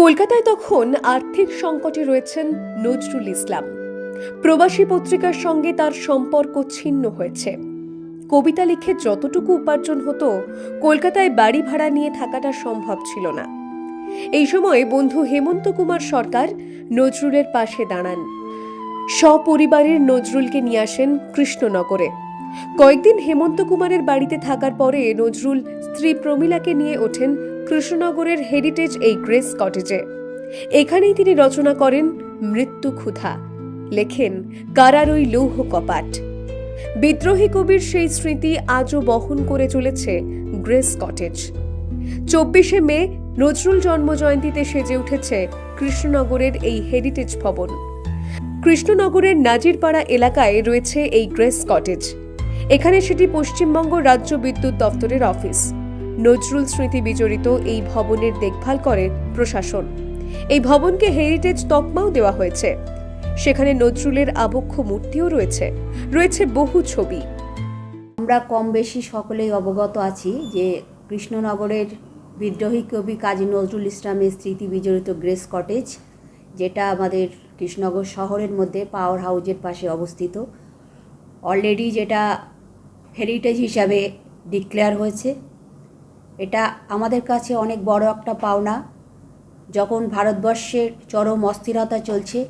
কলকাতায় তখন আর্থিক সংকটে রয়েছেন নজরুল ইসলাম। প্রবাসী পত্রিকার সঙ্গে তার সম্পর্ক ছিন্ন হয়েছে। কবিতা লিখে যতটুকু উপার্জন হতো, কলকাতায় বাড়ি ভাড়া নিয়ে থাকাটা সম্ভব ছিল না। এই সময় বন্ধু হেমন্ত কুমার সরকার নজরুলের পাশে দাঁড়ান। সপরিবারের নজরুলকে নিয়ে আসেন কৃষ্ণনগরে। কয়েকদিন হেমন্ত কুমারের বাড়িতে থাকার পরে নজরুল স্ত্রী প্রমীলাকে নিয়ে ওঠেন কৃষ্ণনগরের হেরিটেজ এই গ্রেস কটেজে। এখানেই তিনি রচনা করেন মৃত্যু ক্ষুধা। লেখেন কারার ওই লৌহ কপাট। বিদ্রোহী কবির সেই স্মৃতি আজও বহন করে চলেছে গ্রেস কটেজ। চব্বিশে মে, নজরুল জন্মজয়ন্তীতে সেজে উঠেছে কৃষ্ণনগরের এই হেরিটেজ ভবন। কৃষ্ণনগরের নাজিরপাড়া এলাকায় রয়েছে এই গ্রেস কটেজ। এখানে সেটি পশ্চিমবঙ্গ রাজ্য বিদ্যুৎ দপ্তরের অফিস। নজরুল স্মৃতি বিজড়িত এই ভবনের দেখভাল করে প্রশাসন। এই ভবনকে হেরিটেজ তকমাও দেওয়া হয়েছে। সেখানে নজরুলের আবক্ষ মূর্তিও রয়েছে। রয়েছে বহু ছবি। আমরা কম বেশি সকলেই অবগত আছি যে কৃষ্ণনগরের বিদ্রোহী কবি কাজী নজরুল ইসলামের স্মৃতি বিজড়িত গ্রেস কটেজ, যেটা আমাদের কৃষ্ণনগর শহরের মধ্যে পাওয়ার হাউজের পাশে অবস্থিত অলরেডি যেটা হেরিটেজ হিসাবে ডিক্লেয়ার হয়েছে। এটা আমাদের কাছে অনেক বড় একটা পাওনা। যখন ভারতবর্ষের চরম অস্থিরতা চলছে,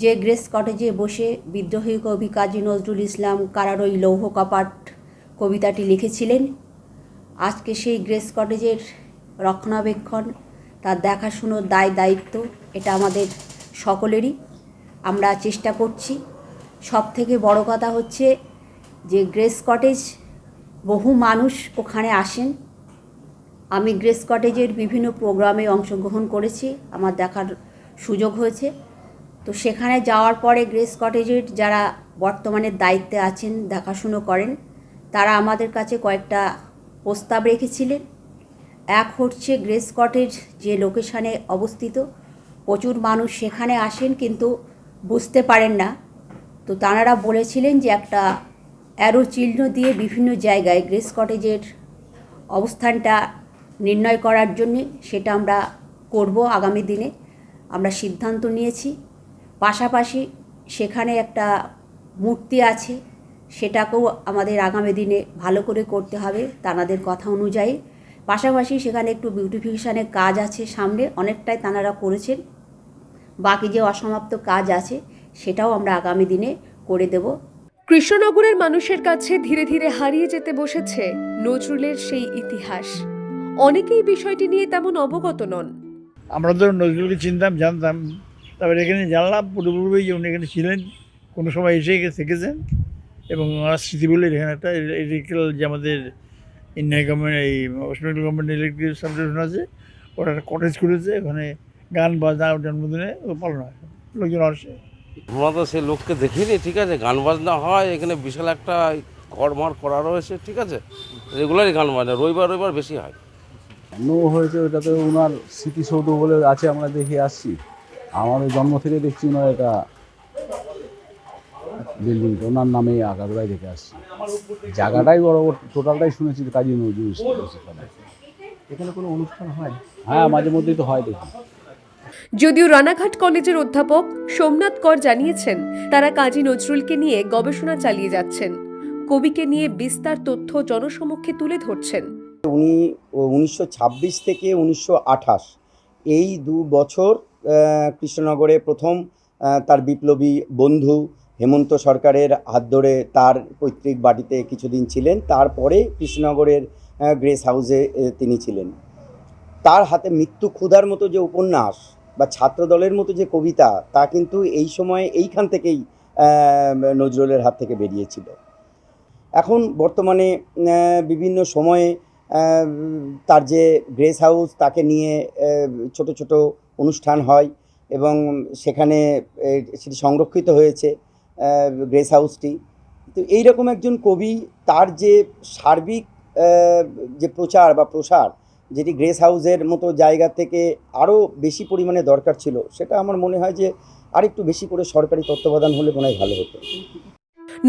যে গ্রেস কটেজে বসে বিদ্রোহী কবি কাজী নজরুল ইসলাম কারারই লৌহ কপাট কবিতাটি লিখেছিলেন, আজকে সেই গ্রেস কটেজের রক্ষণাবেক্ষণ, তার দেখাশুনোর দায় দায়িত্ব, এটা আমাদের সকলেরই। আমরা চেষ্টা করছি। সব থেকে বড় কথা হচ্ছে যে গ্রেস কটেজ বহু মানুষ ওখানে আসেন আমি গ্রেস কটেজের বিভিন্ন প্রোগ্রামে অংশগ্রহণ করেছি, আমার দেখার সুযোগ হয়েছে। তো সেখানে যাওয়ার পরে গ্রেস কটেজের যারা বর্তমানে দায়িত্বে আছেন, দেখাশুনো করেন, তারা আমাদের কাছে কয়েকটা প্রস্তাব রেখেছিলেন। এক হচ্ছে গ্রেস কটেজ যে লোকেশানে অবস্থিত, প্রচুর মানুষ সেখানে আসেন কিন্তু বুঝতে পারেন না। তো তাঁরা বলেছিলেন যে একটা অ্যারো চিহ্ন দিয়ে বিভিন্ন জায়গায় গ্রেস কটেজের অবস্থানটা নির্ণয় করার জন্যে সেটা আমরা করব আগামী দিনে। আমরা সিদ্ধান্ত নিয়েছি। পাশাপাশি সেখানে একটা মূর্তি আছে, সেটাকেও আমাদের আগামী দিনে ভালো করে করতে হবে তানাদের কথা অনুযায়ী। পাশাপাশি সেখানে একটু বিউটিফিকেশানের কাজ আছে সামনে, অনেকটাই তানারা করেছেন। বাকি যে অসমাপ্ত কাজ আছে, সেটাও আমরা আগামী দিনে করে দেব। কৃষ্ণনগরের মানুষের কাছে ধীরে ধীরে হারিয়ে যেতে বসেছে নজরুলের সেই ইতিহাস। অনেকেই বিষয়টি নিয়ে তেমন অবগত নন। আমরা তো নজরুলকে চিনতাম জানতাম। তারপরে এখানে জানলাম পূর্বপূর্বেই যে উনি এখানে ছিলেন কোনো সময় এসে এখানে থেকেছেন। এবং ওনার স্মৃতি বলে এখানে একটা ইলেকট্রিক্যাল যে আমাদের ইন্ডিয়ান গভর্নমেন্ট এই West Bengal government electric substation আছে ওরা একটা কটেজ করেছে ওখানে গান বাজনা জন্মদিনে ও পালন হয়। লোকজন আসে। আমরা তো সেই লোককে দেখিনি ঠিক আছে? গান বাজনা হয় এখানে বিশাল একটা ঘর ঘরমার করা রয়েছে ঠিক আছে? রেগুলারই গান বাজনা রবিবার রবিবার বেশি হয়। নো হয়েছে ওটাতে ওনার স্মৃতিসৌধ বলে আছে আমরা দেখে আসছি। আমাদের জন্ম থেকে দেখছি ওনার এটা বিল্ডিং ওনার নামে আগাগোড়াই দেখে আসছি। জায়গাটাই বড় টোটালটাই শুনেছি কাজী নজরুল ইসলাম এখানে কোনো অনুষ্ঠান হয়? হ্যাঁ মাঝে মধ্যেই তো হয় দেখি। যদিও রানাঘাট কলেজের অধ্যাপক সোমনাথ কর জানিয়েছেন তারা কাজী নজরুলকে নিয়ে গবেষণা চালিয়ে যাচ্ছেন। কবিকে নিয়ে বিস্তার তথ্য জনসমক্ষে তুলে ধরছেন। উনি উনিশশো ছাব্বিশ থেকে উনিশশো আঠাশ। এই দু বছর কৃষ্ণনগরে প্রথম তার বিপ্লবী বন্ধু হেমন্ত সরকারের হাত ধরে তার পৈতৃক বাড়িতে কিছুদিন ছিলেন। তারপরে কৃষ্ণনগরের গ্রেস হাউসে তিনি ছিলেন। তার হাতে মৃত্যু ক্ষুধার মতো যে উপন্যাস বা ছাত্রদলের মতো যে কবিতা, তা কিন্তু এই সময়ে এইখান থেকেই নজরুলের হাত থেকে বেরিয়েছিল। এখন বর্তমানে বিভিন্ন সময়ে তার যে গ্রেস হাউস, তাকে নিয়ে ছোট ছোট অনুষ্ঠান হয় এবং সেখানে সেটি সংরক্ষিত হয়েছে গ্রেস হাউসটি। তো এইরকম একজন কবি, তার যে সার্বিক যে প্রচার বা প্রসার, যেটি গ্রেস হাউসের মতো জায়গা থেকে আরও বেশি পরিমাণে দরকার ছিল, সেটা আমার মনে হয় যে আরেকটু বেশি করে সরকারি তত্ত্বাবধান হলে মনে হয় ভালো হতো।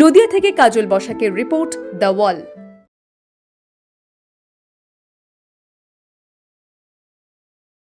নদিয়া থেকে কাজল বসাকের রিপোর্ট দ্য ওয়াল।